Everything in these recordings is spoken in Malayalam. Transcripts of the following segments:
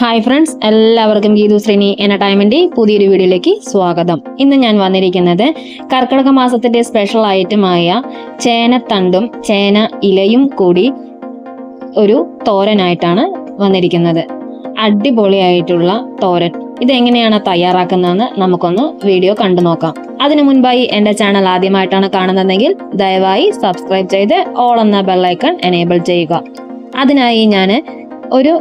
ഹായ് ഫ്രണ്ട്സ് എല്ലാവർക്കും ഗീതു ശ്രീനി എന്റർടൈൻമെന്റ് പുതിയൊരു വീഡിയോയിലേക്ക് സ്വാഗതം. ഇന്ന് ഞാൻ വന്നിരിക്കുന്നത് കർക്കിടക മാസത്തിന്റെ സ്പെഷ്യൽ ഐറ്റമായ ചേനത്തണ്ടും ചേന ഇലയും കൂടി ഒരു തോരനായിട്ടാണ് വന്നിരിക്കുന്നത്. അടിപൊളിയായിട്ടുള്ള തോരൻ. ഇതെങ്ങനെയാണ് തയ്യാറാക്കുന്നതെന്ന് നമുക്കൊന്ന് വീഡിയോ കണ്ടു നോക്കാം. അതിനു മുൻപായി എന്റെ ചാനൽ ആദ്യമായിട്ടാണ് കാണുന്നതെങ്കിൽ ദയവായി സബ്സ്ക്രൈബ് ചെയ്ത് ഓൾ എന്ന ബെല്ലൈക്കൺ എനേബിൾ ചെയ്യുക. അതിനായി ഞാൻ ഒരു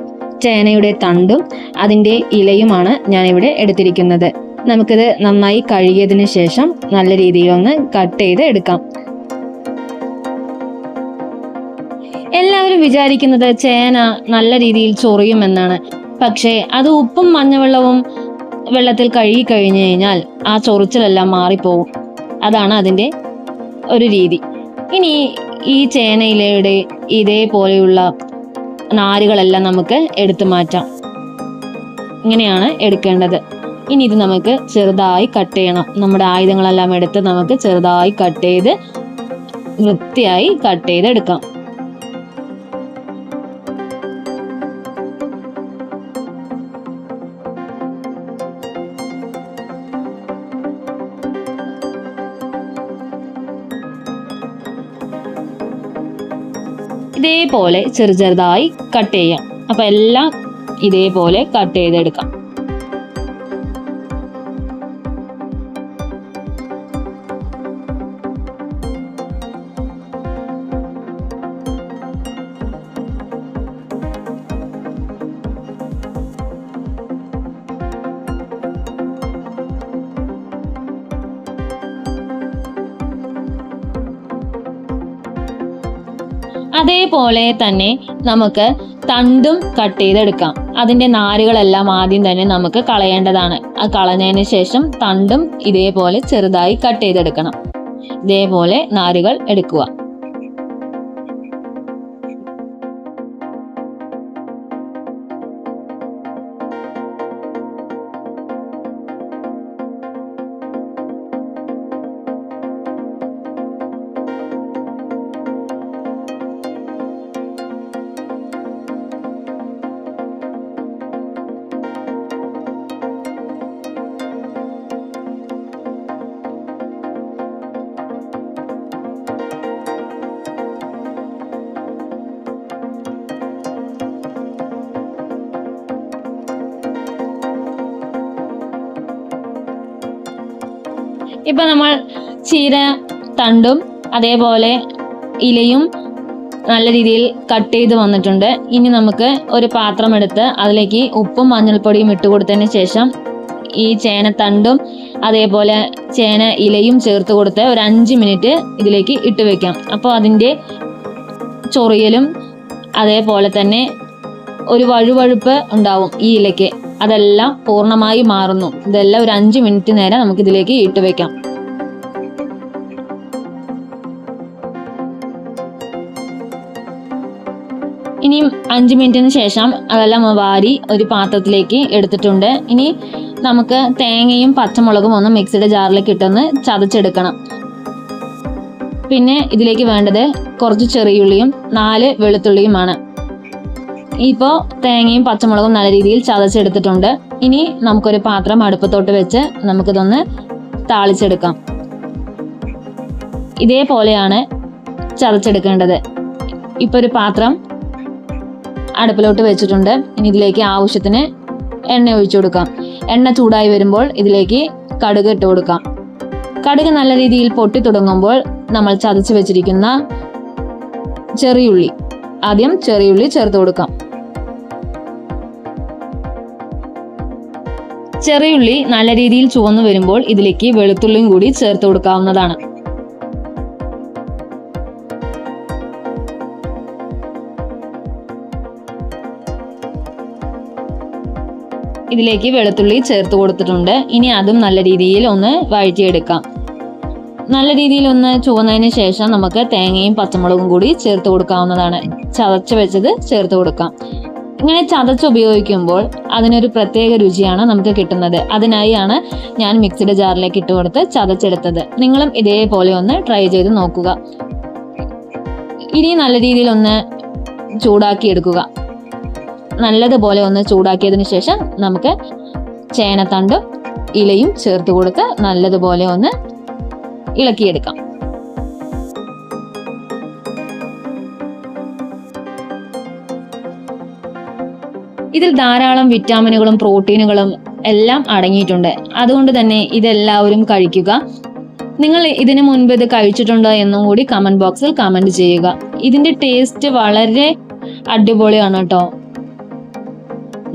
ചേനയുടെ തണ്ടും അതിന്റെ ഇലയുമാണ് ഞാനിവിടെ എടുത്തിരിക്കുന്നത്. നമുക്കിത് നന്നായി കഴുകിയതിന് ശേഷം നല്ല രീതിയിൽ ഒന്ന് കട്ട് ചെയ്ത് എടുക്കാം. എല്ലാവരും വിചാരിക്കുന്നത് ചേന നല്ല രീതിയിൽ ചൊറിയുമെന്നാണ്. പക്ഷേ അത് ഉപ്പും മഞ്ഞവെള്ളവും വെള്ളത്തിൽ കഴുകി കഴിഞ്ഞു കഴിഞ്ഞാൽ ആ ചൊറിച്ചിലെല്ലാം മാറിപ്പോവും. അതാണ് അതിന്റെ ഒരു രീതി. ഇനി ഈ ചേനയിലയുടെ ഇതേപോലെയുള്ള നാരുകളെല്ലാം നമുക്ക് എടുത്തു മാറ്റാം. ഇങ്ങനെയാണ് എടുക്കേണ്ടത്. ഇനി ഇത് നമുക്ക് ചെറുതായി കട്ട് ചെയ്യണം. നമ്മുടെ ആയുധങ്ങളെല്ലാം എടുത്ത് നമുക്ക് ചെറുതായി കട്ട് ചെയ്ത് വൃത്തിയായി കട്ട് ചെയ്ത് ഇതേപോലെ ചെറു ചെറുതായി കട്ട് ചെയ്യാം. അപ്പൊ എല്ലാം ഇതേപോലെ കട്ട് ചെയ്തെടുക്കാം. അതേപോലെ തന്നെ നമുക്ക് തണ്ടും കട്ട് ചെയ്തെടുക്കാം. അതിന്റെ നാരുകളെല്ലാം ആദ്യം തന്നെ നമുക്ക് കളയേണ്ടതാണ്. അത് കളഞ്ഞതിന് ശേഷം തണ്ടും ഇതേപോലെ ചെറുതായി കട്ട് ചെയ്തെടുക്കണം. ഇതേപോലെ നാരുകൾ എടുക്കുക. ഇപ്പൊ നമ്മൾ ചീര തണ്ടും അതേപോലെ ഇലയും നല്ല രീതിയിൽ കട്ട് ചെയ്ത് വന്നിട്ടുണ്ട്. ഇനി നമുക്ക് ഒരു പാത്രം എടുത്ത് അതിലേക്ക് ഉപ്പും മഞ്ഞൾപ്പൊടിയും ഇട്ട് കൊടുത്തതിന് ശേഷം ഈ ചേന തണ്ടും അതേപോലെ ചേന ഇലയും ചേർത്ത് കൊടുത്ത് ഒരു അഞ്ച് മിനിറ്റ് ഇതിലേക്ക് ഇട്ട് വെക്കാം. അപ്പോൾ അതിന്റെ ചൊറിയലും അതേപോലെ തന്നെ ഒരു വഴുവഴുപ്പ് ഉണ്ടാവും ഈ ഇലയ്ക്ക്. അതെല്ലാം പൂർണമായി മാറുന്നു. ഇതെല്ലാം ഒരു അഞ്ച് മിനിറ്റ് നേരം നമുക്ക് ഇതിലേക്ക് ഇട്ട് വെക്കാം. ഇനിയും അഞ്ച് മിനിറ്റിന് ശേഷം അതെല്ലാം വാരി ഒരു പാത്രത്തിലേക്ക് എടുത്തിട്ടുണ്ട്. ഇനി നമുക്ക് തേങ്ങയും പച്ചമുളകും ഒന്ന് മിക്സിയുടെ ജാറിലേക്ക് ഇട്ടൊന്ന് ചതച്ചെടുക്കണം. പിന്നെ ഇതിലേക്ക് വേണ്ടത് കുറച്ച് ചെറിയുള്ളിയും നാല് വെളുത്തുള്ളിയുമാണ്. ഇപ്പോൾ തേങ്ങയും പച്ചമുളകും നല്ല രീതിയിൽ ചതച്ചെടുത്തിട്ടുണ്ട്. ഇനി നമുക്കൊരു പാത്രം അടുപ്പത്തോട്ട് വെച്ച് നമുക്കിതൊന്ന് താളിച്ചെടുക്കാം. ഇതേപോലെയാണ് ചതച്ചെടുക്കേണ്ടത്. ഇപ്പോൾ ഒരു പാത്രം അടുപ്പിലോട്ട് വെച്ചിട്ടുണ്ട്. ഇനി ഇതിലേക്ക് ആവശ്യത്തിന് എണ്ണ ഒഴിച്ചു കൊടുക്കാം. എണ്ണ ചൂടായി വരുമ്പോൾ ഇതിലേക്ക് കടുക് ഇട്ട് കൊടുക്കാം. കടുക് നല്ല രീതിയിൽ പൊട്ടി തുടങ്ങുമ്പോൾ നമ്മൾ ചതച്ച് വെച്ചിരിക്കുന്ന ചെറിയുള്ളി. ആദ്യം ചെറിയുള്ളി ചേർത്ത് കൊടുക്കാം. ചെറിയുള്ളി നല്ല രീതിയിൽ ചുവന്നു വരുമ്പോൾ ഇതിലേക്ക് വെളുത്തുള്ളിയും കൂടി ചേർത്ത് കൊടുക്കാവുന്നതാണ്. ഇതിലേക്ക് വെളുത്തുള്ളി ചേർത്ത് കൊടുത്തിട്ടുണ്ട്. ഇനി അതും നല്ല രീതിയിൽ ഒന്ന് വഴറ്റിയെടുക്കാം. നല്ല രീതിയിൽ ഒന്ന് ചുവന്നതിന് ശേഷം നമുക്ക് തേങ്ങയും പച്ചമുളകും കൂടി ചേർത്ത് കൊടുക്കാവുന്നതാണ്. ചതച്ച് വെച്ചത് ചേർത്ത് കൊടുക്കാം. ഇങ്ങനെ ചതച്ച് ഉപയോഗിക്കുമ്പോൾ അതിനൊരു പ്രത്യേക രുചിയാണ് നമുക്ക് കിട്ടുന്നത്. അതിനായാണ് ഞാൻ മിക്സിഡ് ജാറിലേക്ക് ഇട്ട് കൊടുത്ത് ചതച്ചെടുത്തത്. നിങ്ങളും ഇതേപോലെ ഒന്ന് ട്രൈ ചെയ്ത് നോക്കുക. ഇനി നല്ല രീതിയിൽ ഒന്ന് ചൂടാക്കി എടുക്കുക നല്ലതുപോലെ ഒന്ന് ചൂടാക്കിയതിന് ശേഷം നമുക്ക് ചേനത്തണ്ടും ഇലയും ചേർത്ത് കൊടുത്ത് നല്ലതുപോലെ ഒന്ന് ഇളക്കിയെടുക്കാം. ഇതിൽ ധാരാളം വിറ്റാമിനുകളും പ്രോട്ടീനുകളും എല്ലാം അടങ്ങിയിട്ടുണ്ട്. അതുകൊണ്ട് തന്നെ ഇതെല്ലാവരും കഴിക്കുക. നിങ്ങൾ ഇതിനു മുൻപ് ഇത് കഴിച്ചിട്ടുണ്ടോ എന്നും കൂടി കമന്റ് ബോക്സിൽ കമന്റ് ചെയ്യുക. ഇതിന്റെ ടേസ്റ്റ് വളരെ അടിപൊളിയാണ് കേട്ടോ.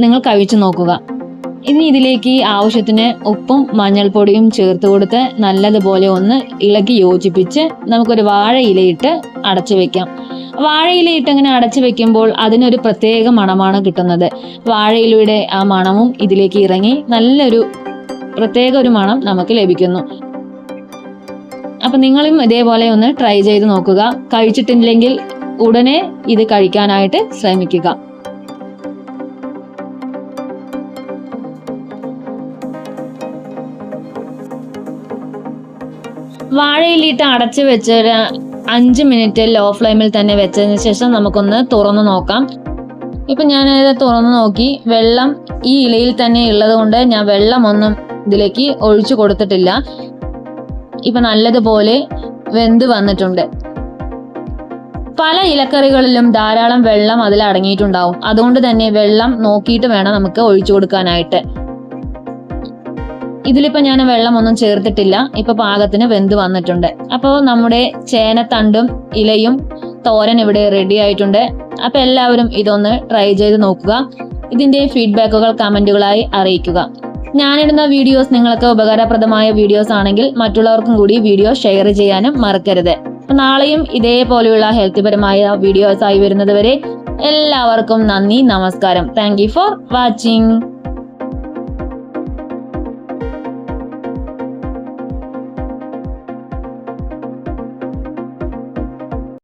നിങ്ങൾ കഴിച്ചു നോക്കുക. ഇനി ഇതിലേക്ക് ആവശ്യത്തിന് ഉപ്പും മഞ്ഞൾപ്പൊടിയും ചേർത്ത് കൊടുത്ത് നല്ലതുപോലെ ഒന്ന് ഇളക്കി യോജിപ്പിച്ച് നമുക്കൊരു വാഴയിലയിട്ട് അടച്ചു വെക്കാം. വാഴയിലയിട്ട് ഇങ്ങനെ അടച്ചു വെക്കുമ്പോൾ അതിനൊരു പ്രത്യേക മണമാണ് കിട്ടുന്നത്. വാഴയിലയുടെ ആ മണവും ഇതിലേക്ക് ഇറങ്ങി നല്ലൊരു പ്രത്യേക ഒരു മണം നമുക്ക് ലഭിക്കുന്നു. അപ്പൊ നിങ്ങളും ഇതേപോലെ ഒന്ന് ട്രൈ ചെയ്ത് നോക്കുക. കഴിച്ചിട്ടില്ലെങ്കിൽ ഉടനെ ഇത് കഴിക്കാനായിട്ട് ശ്രമിക്കുക. വാഴയിലിട്ട് അടച്ചു വെച്ച് അഞ്ച് മിനിറ്റ് ലോ ഫ്ലെയിമിൽ തന്നെ വെച്ചതിന് ശേഷം നമുക്കൊന്ന് തുറന്നു നോക്കാം. ഇപ്പൊ ഇത് തുറന്നു നോക്കി. വെള്ളം ഈ ഇലയിൽ തന്നെ ഉള്ളത് കൊണ്ട് ഞാൻ വെള്ളമൊന്നും ഇതിലേക്ക് ഒഴിച്ചു കൊടുത്തിട്ടില്ല. ഇപ്പൊ നല്ലതുപോലെ വെന്ത് വന്നിട്ടുണ്ട്. പല ഇലക്കറികളിലും ധാരാളം വെള്ളം അതിൽ അടങ്ങിയിട്ടുണ്ടാവും. അതുകൊണ്ട് തന്നെ വെള്ളം നോക്കിയിട്ട് വേണം നമുക്ക് ഒഴിച്ചു കൊടുക്കാനായിട്ട്. ഇതിലിപ്പോ ഞാൻ വെള്ളമൊന്നും ചേർത്തിട്ടില്ല. ഇപ്പൊ പാകത്തിന് വെന്ത് വന്നിട്ടുണ്ട്. അപ്പോൾ നമ്മുടെ ചേനത്തണ്ടും ഇലയും തോരൻ ഇവിടെ റെഡി ആയിട്ടുണ്ട്. അപ്പൊ എല്ലാവരും ഇതൊന്ന് ട്രൈ ചെയ്ത് നോക്കുക. ഇതിന്റെ ഫീഡ്ബാക്കുകൾ കമന്റുകളായി അറിയിക്കുക. ഞാനിടുന്ന വീഡിയോസ് നിങ്ങൾക്ക് ഉപകാരപ്രദമായ വീഡിയോസ് ആണെങ്കിൽ മറ്റുള്ളവർക്കും കൂടി വീഡിയോ ഷെയർ ചെയ്യാനും മറക്കരുത്. നാളെയും ഇതേപോലെയുള്ള ഹെൽത്ത് പരമായ വീഡിയോസ് ആയി വരുന്നത് വരെ എല്ലാവർക്കും നന്ദി നമസ്കാരം. Thank for watching